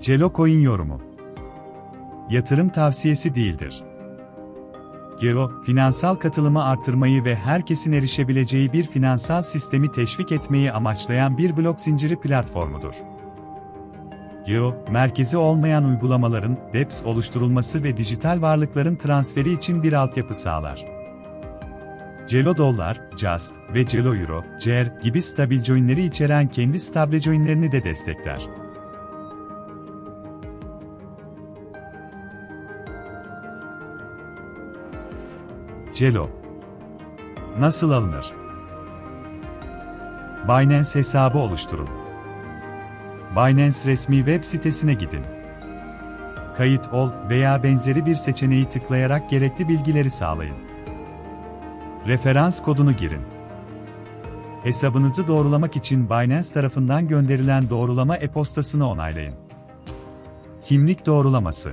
Celo Coin yorumu. Yatırım tavsiyesi değildir. Geo, finansal katılımı artırmayı ve herkesin erişebileceği bir finansal sistemi teşvik etmeyi amaçlayan bir blok zinciri platformudur. Geo, merkezi olmayan uygulamaların DEPS oluşturulması ve dijital varlıkların transferi için bir altyapı sağlar. Celo Dollar, Just ve Celo Euro, CER gibi stabil coinleri içeren kendi stable coinlerini de destekler. Celo Nasıl alınır? Binance hesabı oluşturun. Binance resmi web sitesine gidin. Kayıt ol veya benzeri bir seçeneği tıklayarak gerekli bilgileri sağlayın. Referans kodunu girin. Hesabınızı doğrulamak için Binance tarafından gönderilen doğrulama e-postasını onaylayın. Kimlik doğrulaması